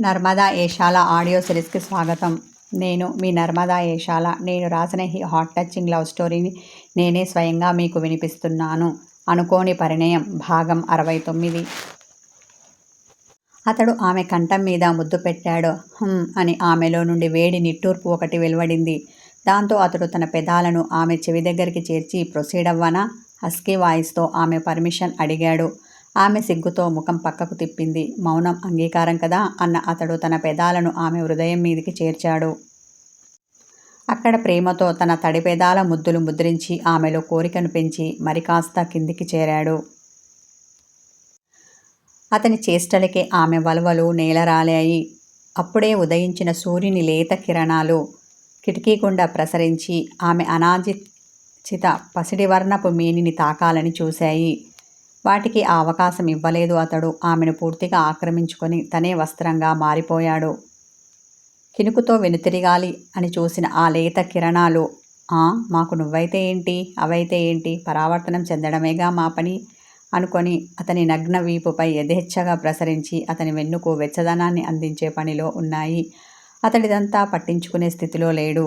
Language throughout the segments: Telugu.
నర్మదా ఏషాల ఆడియో సిరీస్కి స్వాగతం. నేను మీ నర్మదా ఏషాల. నేను రాసిన ఈ హాట్ టచింగ్ లవ్ స్టోరీని నేనే స్వయంగా మీకు వినిపిస్తున్నాను. అనుకోని పరిణయం. భాగం అరవై తొమ్మిది. అతడు ఆమె కంఠం మీద ముద్దు పెట్టాడు. అని ఆమెలో నుండి వేడి నిట్టూర్పు ఒకటి వెలువడింది. దాంతో అతడు తన పెదాలను ఆమె చెవి దగ్గరికి చేర్చి ప్రొసీడ్ అవ్వనా? హస్కీ వాయిస్తో ఆమె పర్మిషన్ అడిగాడు. ఆమె సిగ్గుతో ముఖం పక్కకు తిప్పింది. మౌనం అంగీకారం కదా అన్న అతడు తన పెదాలను ఆమె హృదయం మీదికి చేర్చాడు. అక్కడ ప్రేమతో తన తడి పెదాల ముద్దులు ముద్రించి ఆమెలో కోరికను పెంచి మరి కాస్త కిందికి చేరాడు. అతని చేష్టలకే ఆమె వలవలు నేలరాలాయి. అప్పుడే ఉదయించిన సూర్యుని లేత కిరణాలు కిటికీ గుండా ప్రసరించి ఆమె అనాజిత పసిడివర్ణపు మేనిని తాకాలని చూశాయి. వాటికి ఆ అవకాశం ఇవ్వలేదు అతడు. ఆమెను పూర్తిగా ఆక్రమించుకొని తనే వస్త్రంగా మారిపోయాడు. కినుకుతో వెనుతిరిగాలి అని చూసిన ఆ లేత కిరణాలు ఆ మాకు నువ్వైతే ఏంటి? అవైతే ఏంటి? పరావర్తనం చెందడమేగా మా పని? అనుకొని అతని నగ్న వీపుపై యథేచ్ఛగా ప్రసరించి అతని వెన్నుకు వెచ్చదనాన్ని అందించే పనిలో ఉన్నాయి. అతడిదంతా పట్టించుకునే స్థితిలో లేడు.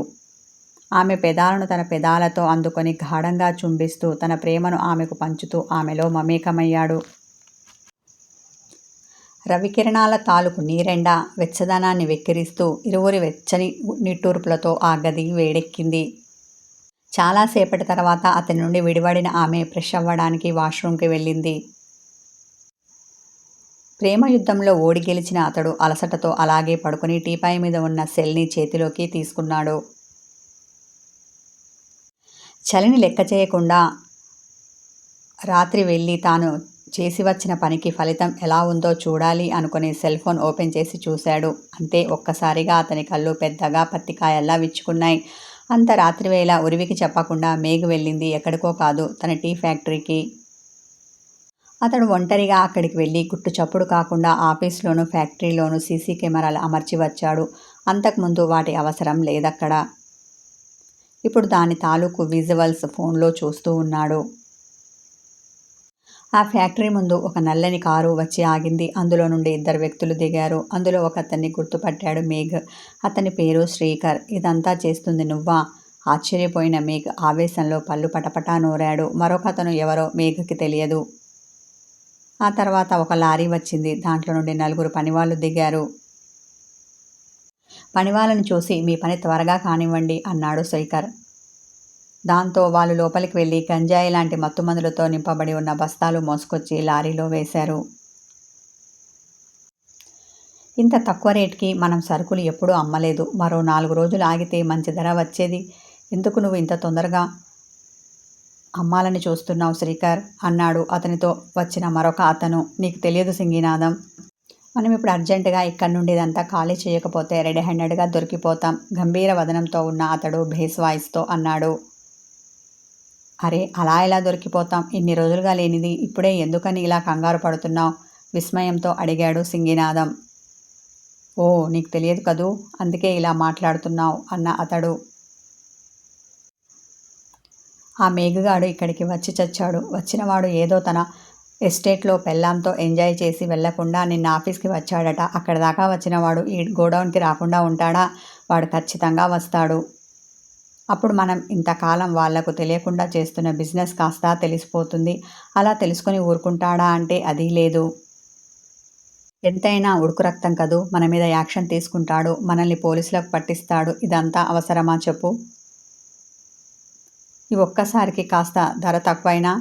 ఆమె పెదాలను తన పెదాలతో అందుకొని గాఢంగా చుంబిస్తూ తన ప్రేమను ఆమెకు పంచుతూ ఆమెలో మమేకమయ్యాడు. రవికిరణాల తాలూకు నీరెండా వెచ్చదనాన్ని వెక్కిరిస్తూ ఇరువురి వెచ్చని నిట్టూర్పులతో ఆ గది వేడెక్కింది. చాలాసేపటి తర్వాత అతని నుండి విడివడిన ఆమె ఫ్రెష్ అవ్వడానికి వాష్రూమ్కి వెళ్ళింది. ప్రేమ యుద్ధంలో ఓడి గెలిచిన అతడు అలసటతో అలాగే పడుకుని టీపాయ్ మీద ఉన్న సెల్ని చేతిలోకి తీసుకున్నాడు. చలిని లెక్క చేయకుండా రాత్రి వెళ్ళి తాను చేసి వచ్చిన పనికి ఫలితం ఎలా ఉందో చూడాలి అనుకుని సెల్ ఫోన్ ఓపెన్ చేసి చూశాడు. అంతే ఒక్కసారిగా అతని కళ్ళు పెద్దగా పత్తికాయల్లా విచ్చుకున్నాయి. అంత రాత్రివేళ ఉరివికి చెప్పకుండా మేగు వెళ్ళింది ఎక్కడికో కాదు తన టీ ఫ్యాక్టరీకి. అతడు ఒంటరిగా అక్కడికి వెళ్ళి గుట్టు చప్పుడు కాకుండా ఆఫీస్లోనూ ఫ్యాక్టరీలోనూ సీసీ కెమెరాలు అమర్చి వచ్చాడు. అంతకుముందు వాటి అవసరం లేదక్కడ. ఇప్పుడు దాని తాలూకు విజువల్స్ ఫోన్లో చూస్తూ ఉన్నాడు. ఆ ఫ్యాక్టరీ ముందు ఒక నల్లని కారు వచ్చి ఆగింది. అందులో నుండి ఇద్దరు వ్యక్తులు దిగారు. అందులో ఒక అతన్ని గుర్తుపట్టాడు మేఘ్. అతని పేరు శ్రీకర్. ఇదంతా చేస్తుంది నువ్వా? ఆశ్చర్యపోయిన మేఘ్ ఆవేశంలో పళ్ళు పటపటా నూరాడు. మరొక అతను ఎవరో మేఘకి తెలియదు. ఆ తర్వాత ఒక లారీ వచ్చింది. దాంట్లో నుండి నలుగురు పనివాళ్ళు దిగారు. పనివాళ్ళని చూసి మీ పని త్వరగా కానివ్వండి అన్నాడు శ్రీకర్ దాంతో వాళ్ళు లోపలికి వెళ్ళి గంజాయి లాంటి మత్తుమందులతో నింపబడి ఉన్న బస్తాలు మోసుకొచ్చి లారీలో వేశారు. ఇంత తక్కువ రేటుకి మనం సరుకులు ఎప్పుడూ అమ్మలేదు. మరో నాలుగు రోజులు ఆగితే మంచి ధర వచ్చేది. ఎందుకు నువ్వు ఇంత తొందరగా అమ్మాలని చూస్తున్నావు శ్రీకర్ అన్నాడు అతనితో వచ్చిన మరొక అతను. నీకు తెలియదు సింగినాథం. మనం ఇప్పుడు అర్జెంటుగా ఇక్కడి నుండి ఇదంతా ఖాళీ చేయకపోతే రెడీ హ్యాండెడ్గా దొరికిపోతాం. గంభీర వదనంతో ఉన్న అతడు భేస్ వాయిస్తో అన్నాడు. అరే అలా ఎలా దొరికిపోతాం? ఇన్ని రోజులుగా లేనిది ఇప్పుడే ఎందుకని ఇలా కంగారు పడుతున్నావు? విస్మయంతో అడిగాడు సింగినాథం. ఓ నీకు తెలియదు కదూ? అందుకే ఇలా మాట్లాడుతున్నావు అన్న అతడు. ఆ మేఘగాడు ఇక్కడికి వచ్చి చచ్చాడు. వచ్చినవాడు ఏదో తన ఎస్టేట్లో పెళ్ళాంతో ఎంజాయ్ చేసి వెళ్ళకుండా నిన్న ఆఫీస్కి వచ్చాడట. అక్కడ దాకా వచ్చిన వాడు ఈ గోడౌన్కి రాకుండా ఉంటాడా? వాడు ఖచ్చితంగా వస్తాడు. అప్పుడు మనం ఇంతకాలం వాళ్ళకు తెలియకుండా చేస్తున్న బిజినెస్ కాస్త తెలిసిపోతుంది. అలా తెలుసుకొని ఊరుకుంటాడా అంటే అది లేదు. ఎంతైనా ఉడుకు రక్తం కదూ? మన మీద యాక్షన్ తీసుకుంటాడు. మనల్ని పోలీసులకు పట్టిస్తాడు. ఇదంతా అవసరమా చెప్పు? ఈ ఒక్కసారికి కాస్త ధర తక్కువైనా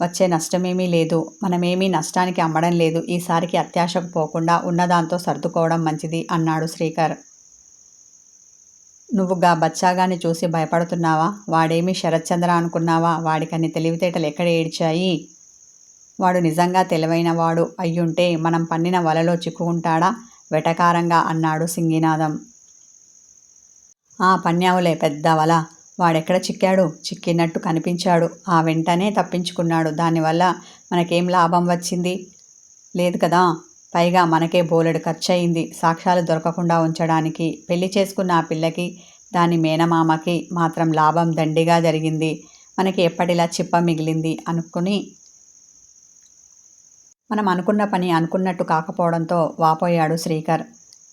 వచ్చే నష్టమేమీ లేదు. మనమేమీ నష్టానికి అమ్మడం లేదు. ఈసారికి అత్యాశకు పోకుండా ఉన్నదాంతో సర్దుకోవడం మంచిది అన్నాడు శ్రీకర్. నువ్వు గా బచ్చాగాన్ని చూసి భయపడుతున్నావా? వాడేమి శరత్చంద్ర అనుకున్నావా? వాడికన్ని తెలివితేటలు ఎక్కడ ఏడ్చాయి? వాడు నిజంగా తెలివైన వాడు అయ్యుంటే మనం పన్నిన వలలో చిక్కుకుంటాడా? వెటకారంగా అన్నాడు సింగినాథం. ఆ పన్యావులే పెద్ద వల. వాడెక్కడ చిక్కాడు? చిక్కినట్టు కనిపించాడు. ఆ వెంటనే తప్పించుకున్నాడు. దానివల్ల మనకేం లాభం వచ్చింది? లేదు కదా? పైగా మనకే బోలెడు ఖర్చయింది. సాక్ష్యాలు దొరకకుండా ఉంచడానికి పెళ్ళి చేసుకున్న ఆ పిల్లకి దాని మేనమామకి మాత్రం లాభం దండిగా జరిగింది. మనకి ఎప్పటిలా చిప్ప మిగిలింది అనుకుని మనం అనుకున్న పని అనుకున్నట్టు కాకపోవడంతో వాపోయాడు శ్రీకర్.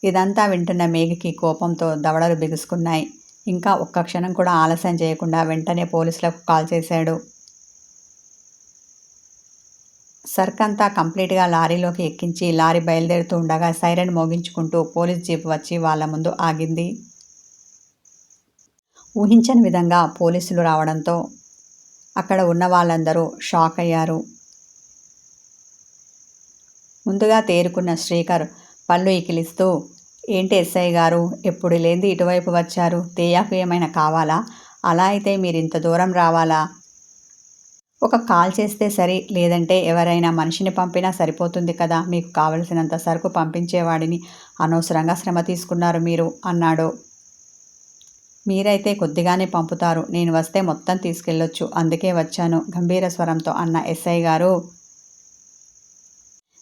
ఇదంతా వింటున్న మేఘకి కోపంతో దవడలు బిగుసుకున్నాయి. ఇంకా ఒక్క క్షణం కూడా ఆలస్యం చేయకుండా వెంటనే పోలీసులకు కాల్ చేశాడు. సర్క్ అంతా కంప్లీట్గా లారీలోకి ఎక్కించి లారీ బయలుదేరుతూ ఉండగా సైరన్ మోగించుకుంటూ పోలీస్ జీప్ వచ్చి వాళ్ళ ముందు ఆగింది. ఊహించని విధంగా పోలీసులు రావడంతో అక్కడ ఉన్న వాళ్ళందరూ షాక్ అయ్యారు. ముందుగా తేరుకున్న శ్రీకర్ పళ్ళు ఇకిలిస్తూ ఏంటి ఎస్ఐ గారు? ఎప్పుడు లేని ఇటువైపు వచ్చారు. తేయాకు ఏమైనా కావాలా? అలా అయితే మీరు ఇంత దూరం రావాలా? ఒక కాల్ చేస్తే సరి లేదంటే ఎవరైనా మనిషిని పంపినా సరిపోతుంది కదా? మీకు కావలసినంత సరుకు పంపించేవాడిని. అనవసరంగా శ్రమ తీసుకున్నారు మీరు అన్నాడు. మీరైతే కొద్దిగానే పంపుతారు. నేను వస్తే మొత్తం తీసుకెళ్ళొచ్చు. అందుకే వచ్చాను. గంభీర స్వరంతో అన్న ఎస్ఐ గారు.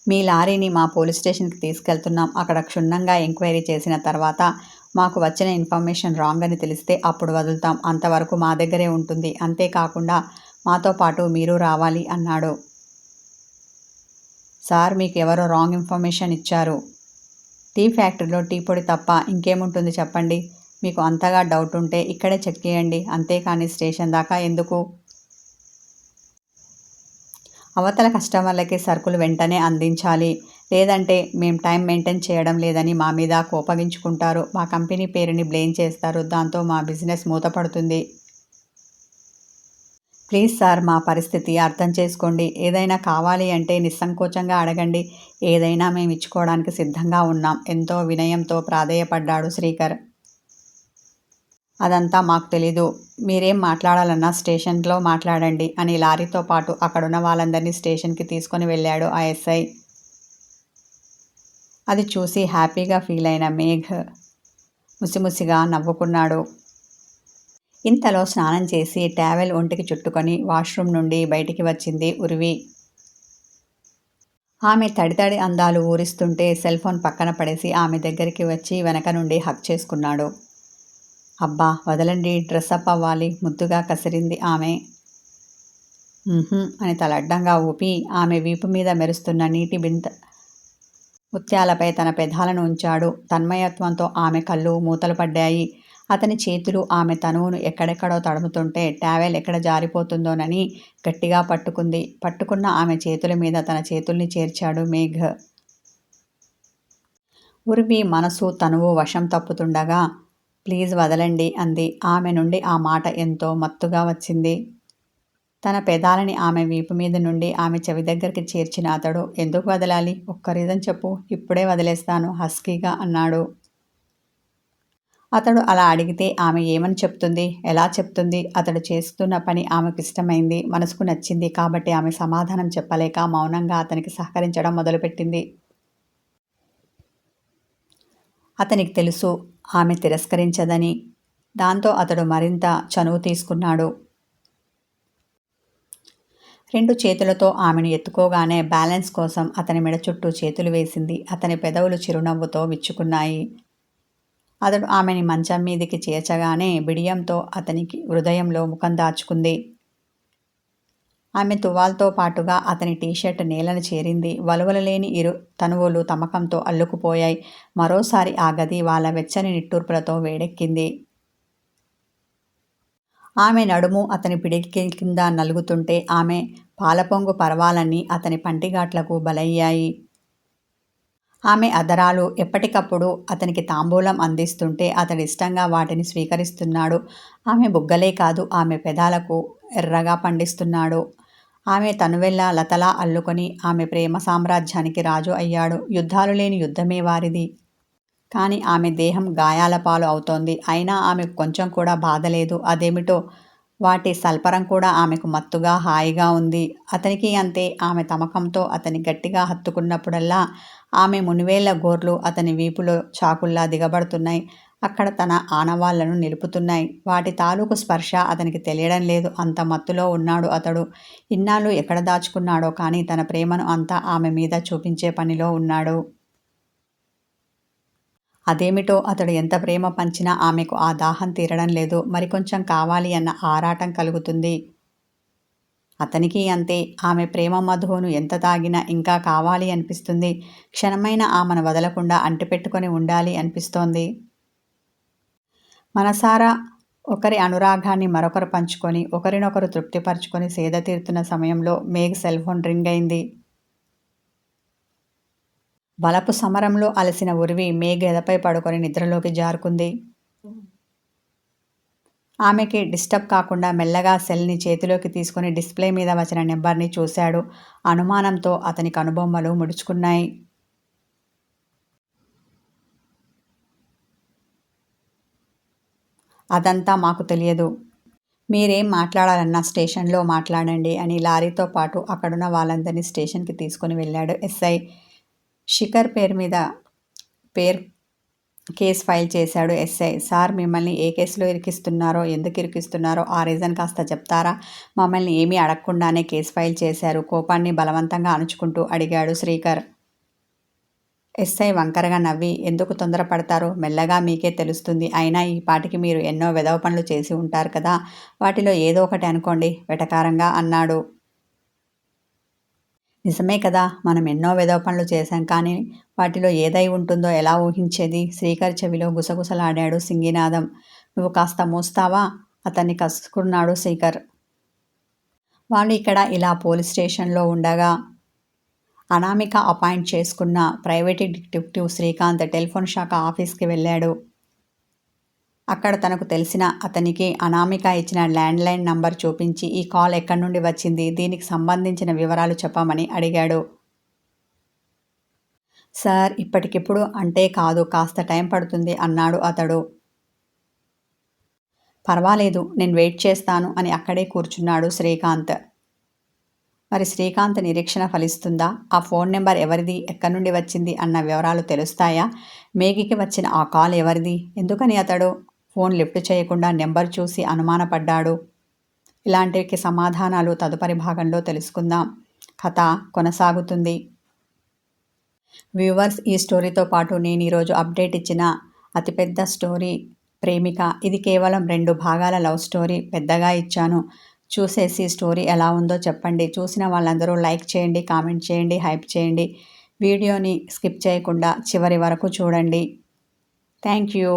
మీ లారీని మా పోలీస్ స్టేషన్కి తీసుకెళ్తున్నాం. అక్కడ క్షుణ్ణంగా ఎంక్వైరీ చేసిన తర్వాత మాకు వచ్చిన ఇన్ఫర్మేషన్ రాంగ్ అని తెలిస్తే అప్పుడు వదులుతాం. అంతవరకు మా దగ్గరే ఉంటుంది. అంతేకాకుండా మాతో పాటు మీరు రావాలి అన్నాడు. సార్ మీకు ఎవరో రాంగ్ ఇన్ఫర్మేషన్ ఇచ్చారు. టీ ఫ్యాక్టరీలో టీ పొడి తప్ప ఇంకేముంటుంది చెప్పండి? మీకు అంతగా డౌట్ ఉంటే ఇక్కడే చెక్ చేయండి. అంతేకాని స్టేషన్ దాకా ఎందుకు? అవతల కస్టమర్లకి సరుకులు వెంటనే అందించాలి. లేదంటే మేము టైం మెయింటైన్ చేయడం లేదని మా మీద కోపగించుకుంటారు. మా కంపెనీ పేరుని బ్లేమ్ చేస్తారు. దాంతో మా బిజినెస్ మూతపడుతుంది. ప్లీజ్ సార్ మా పరిస్థితి అర్థం చేసుకోండి. ఏదైనా కావాలి అంటే నిస్సంకోచంగా అడగండి. ఏదైనా మేము ఇచ్చుకోవడానికి సిద్ధంగా ఉన్నాం. ఎంతో వినయంతో ప్రాధేయపడ్డాడు శ్రీకర్. అదంతా మాకు తెలీదు. మీరేం మాట్లాడాలన్నా స్టేషన్లో మాట్లాడండి అని లారీతో పాటు అక్కడున్న వాళ్ళందరినీ స్టేషన్కి తీసుకొని వెళ్ళాడు ఆ ఎస్ఐ. అది చూసి హ్యాపీగా ఫీల్ అయిన మేఘ్ ముసిముసిగా నవ్వుకున్నాడు. ఇంతలో స్నానం చేసి ట్యావెల్ ఒంటికి చుట్టుకొని వాష్రూమ్ నుండి బయటికి వచ్చింది ఉరివి. ఆమె తడితడి అందాలు ఊరిస్తుంటే సెల్ ఫోన్ పక్కన పడేసి ఆమె దగ్గరికి వచ్చి వెనక నుండి హక్ చేసుకున్నాడు. అబ్బా వదలండి. డ్రెస్అప్ అవ్వాలి. ముద్దుగా కసిరింది ఆమె. అని తలడ్డంగా ఊపి ఆమె వీపు మీద మెరుస్తున్న నీటి బింత ముత్యాలపై తన పెదాలను ఉంచాడు. తన్మయత్వంతో ఆమె కళ్ళు మూతలు పడ్డాయి. అతని చేతులు ఆమె తనువును ఎక్కడెక్కడో తడుముతుంటే టావెల్ ఎక్కడ జారిపోతుందోనని గట్టిగా పట్టుకుంది. పట్టుకున్న ఆమె చేతుల మీద తన చేతుల్ని చేర్చాడు మేఘ్. ఉర్వి మనసు తనువు వశం తప్పుతుండగా ప్లీజ్ వదలండి అంది. ఆమె నుండి ఆ మాట ఎంతో మత్తుగా వచ్చింది. తన పెదాలని ఆమె వీపు మీద నుండి ఆమె చెవి దగ్గరికి చేర్చిన అతడు ఎందుకు వదలాలి? ఒక్క రీజన్ చెప్పు. ఇప్పుడే వదిలేస్తాను హస్కీగా అన్నాడు. అతడు అలా అడిగితే ఆమె ఏమని చెప్తుంది? ఎలా చెప్తుంది? అతడు చేస్తున్న పని ఆమెకు ఇష్టమైంది మనసుకు నచ్చింది కాబట్టి ఆమె సమాధానం చెప్పలేక మౌనంగా అతనికి సహకరించడం మొదలుపెట్టింది. అతనికి తెలుసు ఆమె తిరస్కరించదని. దాంతో అతడు మరింత చనువు తీసుకున్నాడు. రెండు చేతులతో ఆమెను ఎత్తుకోగానే బ్యాలెన్స్ కోసం అతని మెడ చుట్టూ చేతులు వేసింది. అతని పెదవులు చిరునవ్వుతో విచ్చుకున్నాయి. అతడు ఆమెని మంచం మీదికి చేర్చగానే బిడియంతో అతనికి హృదయంలో ముఖం దాచుకుంది. ఆమె తువాల్తో పాటుగా అతని టీషర్ట్ నేలను చేరింది. వలువలలేని ఇరు తనువులు తమకంతో అల్లుకుపోయాయి. మరోసారి ఆ గది వాళ్ళ వెచ్చని నిట్టూర్పులతో వేడెక్కింది. ఆమె నడుము అతని పిడికి కింద నలుగుతుంటే ఆమె పాలపొంగు పర్వాలన్నీ అతని పంటిగాట్లకు బలయ్యాయి. ఆమె అదరాలు ఎప్పటికప్పుడు అతనికి తాంబూలం అందిస్తుంటే అతడి ఇష్టంగా వాటిని స్వీకరిస్తున్నాడు. ఆమె బుగ్గలే కాదు ఆమె పెదాలకు ఎర్రగా పండిస్తున్నాడు. ఆమె తనువెల్లా లతలా అల్లుకొని ఆమె ప్రేమ సామ్రాజ్యానికి రాజు అయ్యాడు. యుద్ధాలు లేని యుద్ధమే వారిది. కానీ ఆమె దేహం గాయాల పాలు అవుతోంది. అయినా ఆమెకు కొంచెం కూడా బాధ లేదు. అదేమిటో? వాటి సల్పరం కూడా ఆమెకు మత్తుగా హాయిగా ఉంది. అతనికి అంతే. ఆమె తమకంతో అతని గట్టిగా హత్తుకున్నప్పుడల్లా ఆమె మునివేళ్ళ గోర్లు అతని వీపులో చాకుల్లా దిగబడుతున్నాయి. అక్కడ తన ఆనవాళ్ళను నిలుపుతున్నాయి. వాటి తాలూకు స్పర్శ అతనికి తెలియడం లేదు. అంత మత్తులో ఉన్నాడు అతడు. ఇన్నాళ్ళు ఎక్కడ దాచుకున్నాడో కానీ తన ప్రేమను అంతా ఆమె మీద చూపించే పనిలో ఉన్నాడు. అదేమిటో అతడు ఎంత ప్రేమ పంచినా ఆమెకు ఆ దాహం తీరడం లేదు. మరికొంచెం కావాలి అన్న ఆరాటం కలుగుతుంది. అతనికి అంతే. ఆమె ప్రేమ మధువును ఎంత తాగినా ఇంకా కావాలి అనిపిస్తుంది. క్షణమైన ఆమెను వదలకుండా అంటిపెట్టుకొని ఉండాలి అనిపిస్తోంది. మనసారా ఒకరి అనురాగాన్ని మరొకరు పంచుకొని ఒకరినొకరు తృప్తిపరచుకొని సేద తీరుతున్న సమయంలో మేఘ్ సెల్ ఫోన్ రింగ్ అయింది. బలపు సమరంలో అలసిన ఉరివి మేఘ ఎదపై పడుకొని నిద్రలోకి జారుకుంది. ఆమెకి డిస్టర్బ్ కాకుండా మెల్లగా సెల్ని చేతిలోకి తీసుకుని డిస్ప్లే మీద వచ్చిన నెంబర్ని చూశాడు. అనుమానంతో అతని కనుబొమ్మలు ముడుచుకున్నాయి. అదంతా మాకు తెలియదు. మీరేం మాట్లాడాలన్నా స్టేషన్లో మాట్లాడండి అని లారీతో పాటు అక్కడున్న వాళ్ళందరినీ స్టేషన్కి తీసుకుని వెళ్ళాడు ఎస్ఐ. శిఖర్ పేరు మీద పేరు కేసు ఫైల్ చేశాడు ఎస్ఐ. సార్ మిమ్మల్ని ఏ కేసులో ఇరికిస్తున్నారో ఎందుకు ఇరికిస్తున్నారో ఆ రీజన్ కాస్త చెప్తారా? మమ్మల్ని ఏమీ అడగకుండానే కేసు ఫైల్ చేశారు. కోపాన్ని బలవంతంగా అణుచుకుంటూ అడిగాడు శ్రీకర్. ఎస్ఐ వంకరగా నవ్వి ఎందుకు తొందరపడతారు మెల్లగా మీకే తెలుస్తుంది. అయినా ఈ పాటికి మీరు ఎన్నో వెధవ పనులు చేసి ఉంటారు కదా. వాటిలో ఏదో ఒకటి అనుకోండి వెటకారంగా అన్నాడు. నిజమే కదా మనం ఎన్నో వెధవ పనులు చేశాం కానీ వాటిలో ఏదై ఉంటుందో ఎలా ఊహించేది శ్రీకర్ చెవిలో గుసగుసలాడాడు సింగినాదం నువ్వు కాస్త మోస్తావా అతన్ని కసుకున్నాడు శ్రీకర్. వాళ్ళు ఇక్కడ ఇలా పోలీస్ స్టేషన్లో ఉండగా అనామిక అపాయింట్ చేసుకున్న ప్రైవేట్ డిటెక్టివ్ శ్రీకాంత్ టెలిఫోన్ శాఖ ఆఫీస్కి వెళ్ళాడు. అక్కడ తనకు తెలిసిన అతనికి అనామిక ఇచ్చిన ల్యాండ్లైన్ నంబర్ చూపించి ఈ కాల్ ఎక్కడి నుండి వచ్చింది దీనికి సంబంధించిన వివరాలు చెప్పమని అడిగాడు. సార్ ఇప్పటికిప్పుడు అంటే కాదు కాస్త టైం పడుతుంది అన్నాడు అతడు. పర్వాలేదు నేను వెయిట్ చేస్తాను అని అక్కడే కూర్చున్నాడు శ్రీకాంత్. మరి శ్రీకాంత్ నిరీక్షణ ఫలిస్తుందా? ఆ ఫోన్ నెంబర్ ఎవరిది? ఎక్కడి నుండి వచ్చింది? అన్న వివరాలు తెలుస్తాయా? మేఘికి వచ్చిన ఆ కాల్ ఎవరిది? ఎందుకని అతడు ఫోన్ లిఫ్ట్ చేయకుండా నెంబర్ చూసి అనుమానపడ్డాడు? ఇలాంటికి సమాధానాలు తదుపరి భాగంలో తెలుసుకుందాం. కథ కొనసాగుతుంది. వ్యూవర్స్ ఈ స్టోరీతో పాటు నేను ఈరోజు అప్డేట్ ఇచ్చిన అతిపెద్ద స్టోరీ ప్రేమిక. ఇది కేవలం రెండు భాగాల లవ్ స్టోరీ పెద్దగా ఇచ్చాను. చూసేసి స్టోరీ ఎలా ఉందో చెప్పండి. చూసిన వాళ్ళందరూ లైక్ చేయండి కామెంట్ చేయండి హైప్ చేయండి. వీడియోని స్కిప్ చేయకుండా చివరి వరకు చూడండి. Thank you.